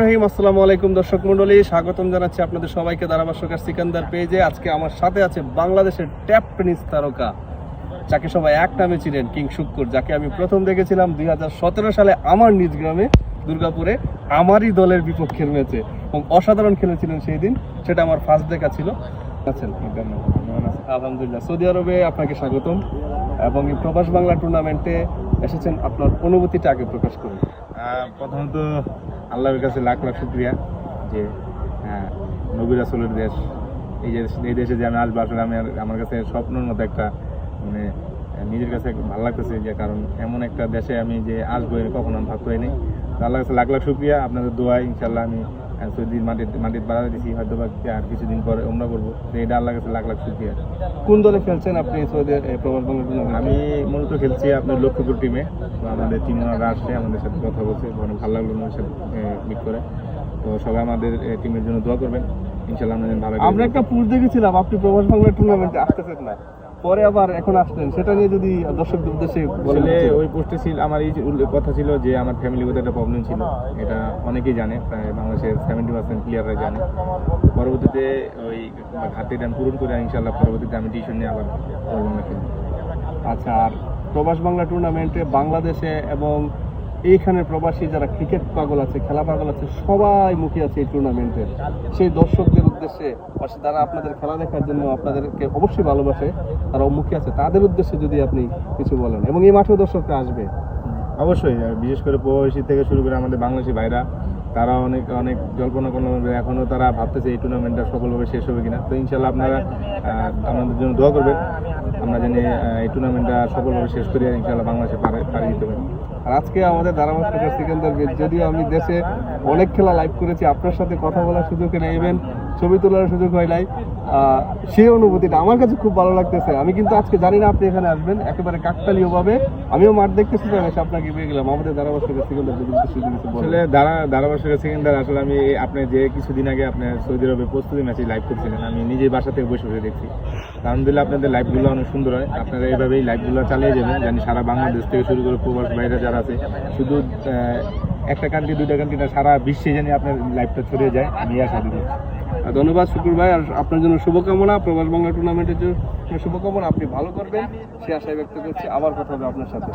রহিম। মণ্ডলী, স্বাগতম আপনাদের সবাইকে সিকান্দার আজকে আমার সাথে আছে বাংলাদেশের তারকা, যাকে সবাই এক নামে ছিলেন কিং যাকে আমি প্রথম দেখেছিলাম সালে আমার নিজ গ্রামে, দুর্গাপুরে, আমারই দলের বিপক্ষের ম্যাচে এবং অসাধারণ খেলেছিলেন সেই দিন, সেটা আমার ফার্স্ট দেখা ছিল। আলহামদুলিল্লাহ। সৌদি আরবে আপনাকে স্বাগতম। এবং এই প্রবাস বাংলা টুর্নামেন্টে এসেছেন, আপনার অনুভূতিটা আগে প্রকাশ করুন। প্রথমত আল্লাহর কাছে লাখ লাখ শুক্রিয়া যে হ্যাঁ নবী রাসুলের দেশ, এই যে, এই দেশে যে আমি আসব, আসলে আমি আমার কাছে স্বপ্নের মতো একটা মানে নিজের কাছে ভালো লাগতেছে যে, কারণ এমন একটা দেশে আমি যে আসব কখনো আমি ভাবতে হয়নি তো আল্লাহর কাছে লাখ লাখ শুক্রিয়া। আপনাদের দোয়া ইনশাল্লাহ আমি সৌদির মাটির মাটির বাড়া দিয়েছি হয়তো বা আর কিছুদিন পরে ওমরা করব। এটা আল্লাহর কাছে লাখ লাখ শুক্রিয়া। কোন দলে খেলছেন আপনি সৌদি প্রবাস বাংলা আমি মূলত খেলছি আপনার লক্ষ্মীপুর টিমে আমাদের টিম ওনারা আসছে আমাদের সাথে কথা বলছে অনেক ভালো লাগল ওনার সাথে মিট করে। তো সবাই আমাদের টিমের জন্য দোয়া করবেন। ইনশাল্লাহ আমরা ভালো আমরা একটা পুষ দেখেছিলাম আপনি প্রবাস বাংলা টুর্নামেন্টে আসতেছেন না। পরে আবার এখন আসলেন সেটা নিয়ে যদি দর্শকদের উদ্দেশ্যে বলেন ওই পোস্টে ছিল আমার এই কথা ছিল যে আমার ফ্যামিলিগত একটা প্রবলেম ছিল এটা অনেকেই জানে প্রায় বাংলাদেশের সেভেন্টি পার্সেন্ট প্লেয়াররা জানে। পরবর্তীতে ওই ঘাটতিটা টান পূরণ করে ইনশাল্লাহ পরবর্তীতে আমি টিউশন নিয়ে আবার আচ্ছা আর প্রবাস বাংলা টুর্নামেন্টে বাংলাদেশে এবং এইখানে প্রবাসী যারা ক্রিকেট পাগল আছে, খেলা পাগল আছে, সবাই মুখে আছে এই টুর্নামেন্টের সেই দর্শকদের উদ্দেশ্যে বা যারা আপনাদের খেলা দেখার জন্য আপনাদেরকে অবশ্যই ভালোবাসে তারা মুখে আছে। তাদের উদ্দেশ্যে যদি আপনি কিছু বলেন, এবং এই মাঠেও দর্শকরা আসবে। অবশ্যই বিশেষ করে প্রবাসী থেকে শুরু করে আমাদের বাংলাদেশি ভাইরা, তারা অনেক অনেক জল্পনা করল এখনও তারা ভাবতেছে এই টুর্নামেন্টটা সফলভাবে শেষ হবে কিনা। তো ইনশাল্লাহ আপনারা আমাদের জন্য দোয়া করবেন। আমরা জানি এই টুর্নামেন্টটা সফলভাবে শেষ করি ইনশাল্লাহ বাংলাদেশে পারে পাড়ি দিতে পারি। আর আজকে আমাদের ধারাভাষ্য সিকান্দার বেদ যদিও আমি দেশে অনেক খেলা লাইভ করেছি আপনার সাথে কথা বলার সুযোগ নেই ইভেন ছবি তোলার সুযোগ হয় নাই। সেই অনুভূতিটা আমার কাছে খুব ভালো লাগতেছে। আমি কিন্তু আজকে জানি না আপনি এখানে আসবেন একেবারে কাকতালীয় ভাবে আমিও মাঠ দেখতেছিলাম এসে আপনাকে পেয়ে গেলাম। আমাদের ধারাভাষ্য সিকান্দার আসলে ধারা ধারাভাষ্যের সেকেন্ডার আসলে আমি আপনি যে কিছুদিন আগে আপনার সৌদি আরবে প্রস্তুতি ম্যাচে লাইভ করছিলেন আমি নিজেই বাসা থেকে বসে বসে দেখছি। আলহামদুলিল্লাহ আপনাদের লাইভগুলো অনেক সুন্দর হয়। আপনারা এইভাবেই লাইভগুলো চালিয়ে যাবেন জানি সারা বাংলাদেশ থেকে শুরু করে প্রবাস বাইরে যারা আছে। শুধু একটা কান্ট্রি দুইটা কান্ট্রি না, সারা বিশ্বে জানি আপনার লাইফটা ছড়িয়ে যায়। আমি আশা করি। ধন্যবাদ শুকুর ভাই, আর আপনার জন্য শুভকামনা। প্রবাস বাংলা টুর্নামেন্টের জন্য শুভকামনা। আপনি ভালো করবেন, সে আশায় ব্যক্ত করছি। আবার কথা হবে আপনার সাথে.